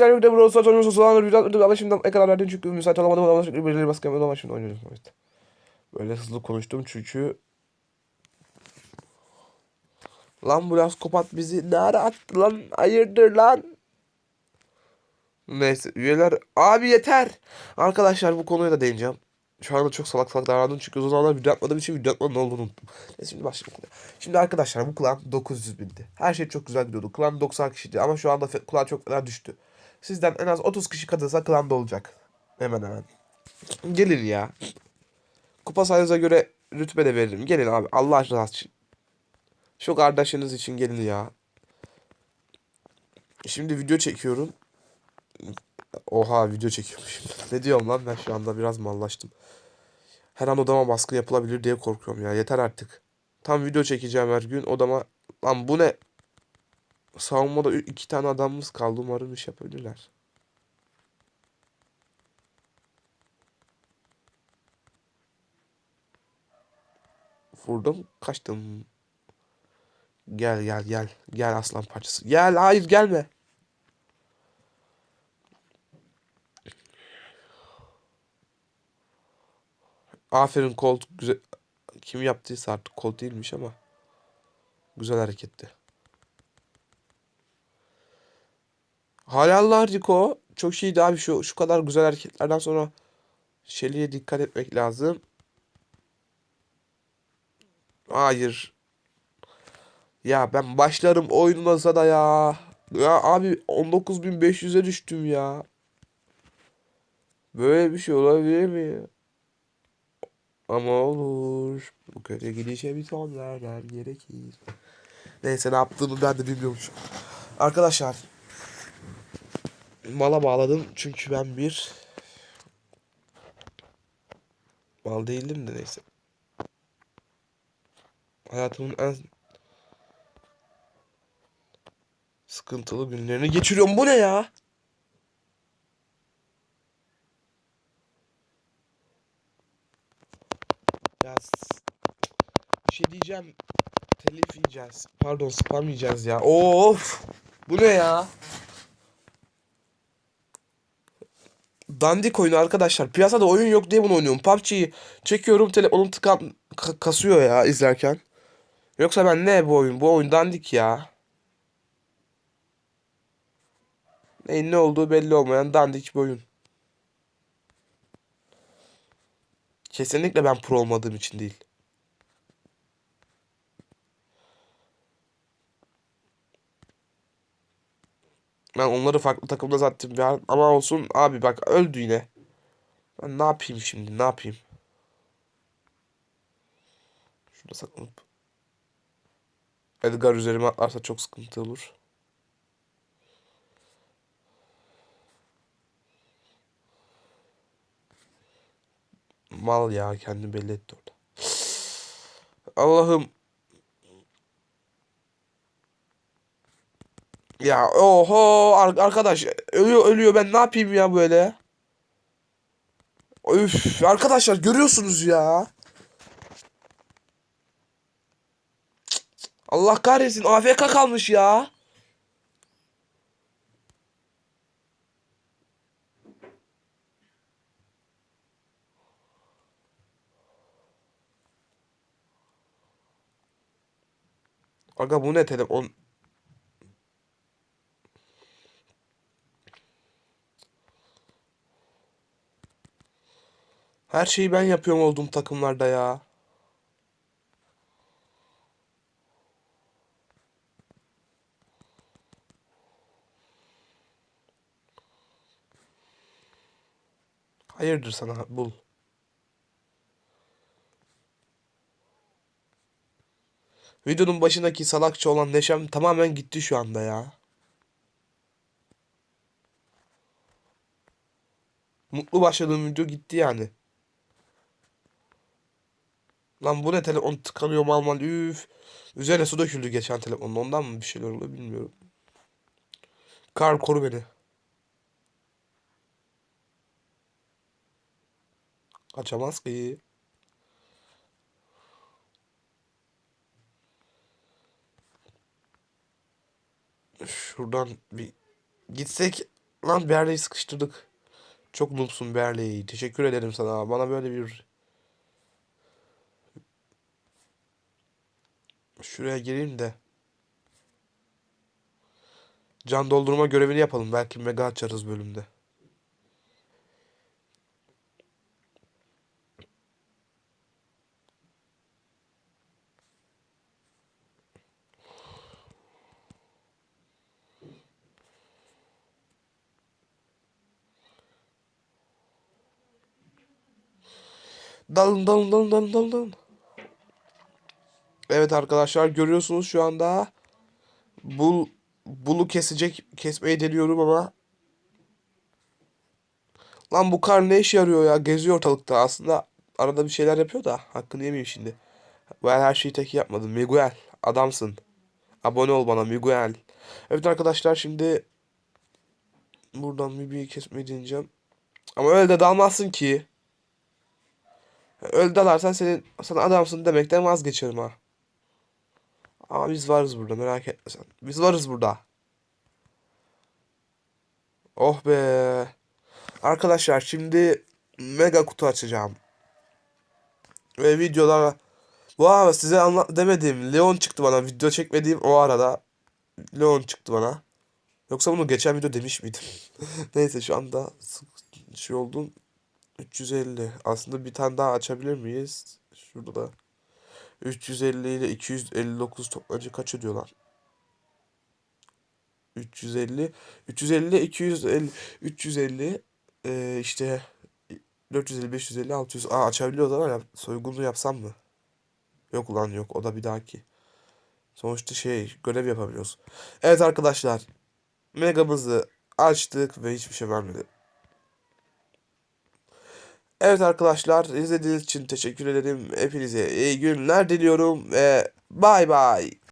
Bir de Brawl Stars oynuyorsa soğanları bir atladım ama şimdi ekran verdim çünkü müsait olamadım ama çünkü birileri baskı yapmadım ama şimdi oynuyoruz evet. Böyle hızlı konuştum çünkü Lan bu kopat bizi nereye attı lan hayırdır lan Neyse üyeler abi yeter Arkadaşlar bu konuya da değineceğim şu anda çok salak salak davrandım çünkü uzun zamanlar video atmadığım için video atmanın ne olduğunu unuttum. Neyse şimdi başlayalım. Şimdi arkadaşlar bu klan 900 bindi. Her şey çok güzel gidiyordu. Klan 90 kişiydi ama şu anda klan çok fena düştü. Sizden en az 30 kişi katılsa klanda olacak. Hemen hemen. Gelin ya. Kupa sayınıza göre rütbe de veririm. Gelin abi Allah aşkına. Şu kardeşiniz için gelin ya. Şimdi video çekiyorum. Oha video çekiyormuşum. ne diyorum lan ben şu anda biraz mallaştım. Her an odama baskı yapılabilir diye korkuyorum ya. Yeter artık. Tam video çekeceğim her gün odama. Lan bu ne? Savunmada iki tane adamımız kaldı. Umarım iş yapabilirler. Vurdum. Kaçtım. Gel gel gel. Gel aslan parçası. Gel hayır gelme. Aferin Colt güzel. Kim yaptıysa artık Colt değilmiş ama. Güzel hareketti. Halallah Rico. Çok iyiydi abi şu şu kadar güzel hareketlerden sonra Shelly'e dikkat etmek lazım. Hayır. Ya ben başlarım oyununa da ya. Ya abi 19.500'e düştüm ya. Böyle bir şey olabilir mi? Ama olur. Bu kötü gidişe bir son vermem gerekir. Neyse ne yaptığımı ben de bilmiyormuşum. Arkadaşlar. Mala bağladım çünkü ben bir mal değildim de neyse. Hayatımın en sıkıntılı günlerini geçiriyorum. Bu ne ya? Ya bir şey diyeceğim. Telif yiyeceğiz. Pardon spam yiyeceğiz ya. Of. Bu ne ya? Dandik oyunu arkadaşlar. Piyasada oyun yok diye bunu oynuyorum. PUBG'yi çekiyorum telefonum tıkan ka- kasıyor ya izlerken. Yoksa ben ne bu oyun? Bu oyun dandik ya. Neyin ne olduğu belli olmayan dandik bir oyun. Kesinlikle ben pro olmadığım için değil. Ben onları farklı takımda zaten ya. Ama olsun abi bak öldü yine. Ben ne yapayım şimdi ne yapayım? Şurada saklanıp. Edgar üzerime atlarsa çok sıkıntı olur. Mal ya kendini belli etti orada. Allah'ım. Ya oho ar- arkadaş ölüyor ölüyor ben ne yapayım ya böyle? Üf arkadaşlar görüyorsunuz ya. Allah kahretsin AFK kalmış ya. Aga bu ne telefon? Her şeyi ben yapıyorum olduğum takımlarda ya. Hayırdır sana bul. Videonun başındaki salakça olan neşem tamamen gitti şu anda ya. Mutlu başladığım video gitti yani. Lan bu ne telefon tıkanıyor mal mal üf. Üzerine su döküldü geçen telefonun ondan mı bir şeyler oluyor bilmiyorum. Kar koru beni. Kaçamaz ki. Şuradan bir gitsek Lan Berley'i sıkıştırdık. Çok noobsun Berley. Teşekkür ederim sana. Bana böyle bir... Şuraya gireyim de. Can doldurma görevini yapalım. Belki mega açarız bölümde. Dalın dalın dalın dalın dalın. Evet arkadaşlar görüyorsunuz şu anda bul bulu kesecek kesmeyi deniyorum ama lan bu kar ne işe yarıyor ya geziyor ortalıkta aslında arada bir şeyler yapıyor da hakkını yemeyeyim şimdi. Ben her şeyi tek yapmadım. Miguel adamsın. Abone ol bana Miguel. Evet arkadaşlar şimdi buradan Mibi'yi kesmeyi deneyeceğim. Ama öyle de dalmazsın ki. Öyle dalarsan senin sana adamsın demekten vazgeçerim ha. Ama biz varız burada merak etme sen. Biz varız burada. Oh be. Arkadaşlar şimdi mega kutu açacağım. Ve videolara bu arada size anlat demedim. Leon çıktı bana. Video çekmediğim o arada. Leon çıktı bana. Yoksa bunu geçen video demiş miydim? Neyse şu anda şey oldum. 350. Aslında bir tane daha açabilir miyiz? Şurada da. 350 ile 259 toplanınca kaç ediyor lan? 350 350 ile 250 350 eee, işte 450 550 600 Aa açabiliyoruz ama ya, soygunu yapsam mı? Yok ulan yok o da bir dahaki. Sonuçta şey görev yapabiliyoruz. Evet arkadaşlar. Megamızı açtık ve hiçbir şey vermedi. Evet arkadaşlar izlediğiniz için teşekkür ederim. Hepinize iyi günler diliyorum ve bay bay.